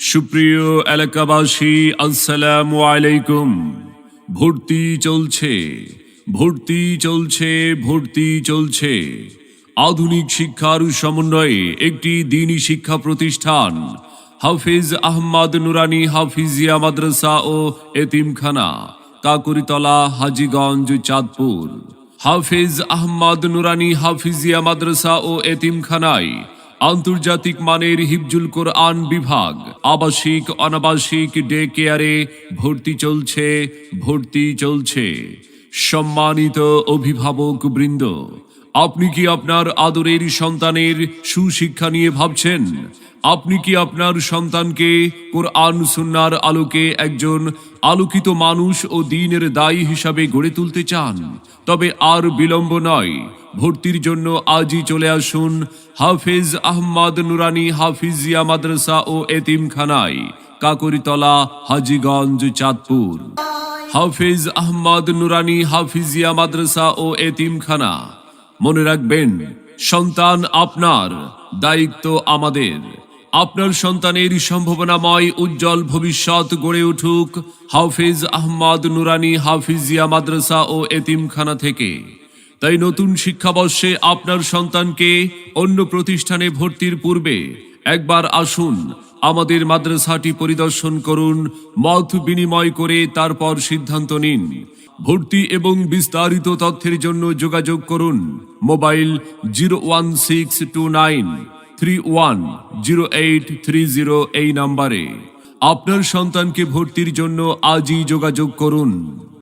সুপ্রিয় এলাকাবাসী, আসসালামু আলাইকুম। ভর্তি চলছে ভর্তি চলছে ভর্তি চলছে। আধুনিক শিক্ষার সমন্বয়ে একটি দিনী শিক্ষা প্রতিষ্ঠান, হাফিজ আহমদ নুরানি হাফিজিয়া মাদ্রাসা ও এতিমখানা, কাকুরিতলা, হাজিগঞ্জ, চাঁদপুর। হাফিজ আহমদ নুরানি হাফিজিয়া মাদ্রাসা ও এতিমখানায় আন্তর্জাতিক মানের হিফজুল কোরআন বিভাগ, আবাসিক, অনাবাসিক ডে কেয়ারে ভর্তি চলছে ভর্তি চলছে। সম্মানিত অভিভাবক বৃন্দ আপনি কি আপনার আদরের সন্তানের সুশিক্ষা নিয়ে ভাবছেন? আপনি কি আপনার সন্তানকে কোরআন সুন্নার আলোকে একজন আলোকিত মানুষ ও দিনের দায়ী হিসাবে গড়ে তুলতে চান? তবে আর বিলম্ব নয়। ভর্তির জন্য আজই চলে আসুন হাফিজ আহমদ নুরানি হাফিজিয়া মাদ্রাসা ও এতিমখানায়, কাকরিতলা, হাজিগঞ্জ, চাঁদপুর। হাফিজ আহমদ নুরানি হাফিজিয়া মাদ্রাসা ও এতিমখানা। মনে রাখবেন, সন্তান আপনার, দায়িত্ব আমাদের। আপনার সন্তানের সম্ভাবনাময় উজ্জ্বল ভবিষ্যৎ গড়ে উঠুক হাফিজ আহমদ নুরানি হাফিজিয়া মাদ্রাসা ও এতিমখানা থেকে। তাই নতুন শিক্ষাবর্ষে আপনার সন্তানকে অন্য প্রতিষ্ঠানে ভর্তির পূর্বে একবার আসুন আমাদের মাদ্রাসাটি পরিদর্শন করুন, মত বিনিময় করে তারপর সিদ্ধান্ত নিন। ভর্তি এবং বিস্তারিত তথ্যের জন্য যোগাযোগ করুন, mobile zero one six two nine, three one zero eight three zero এই নাম্বারে। আপনার সন্তানকে ভর্তির জন্য আজই যোগাযোগ করুন।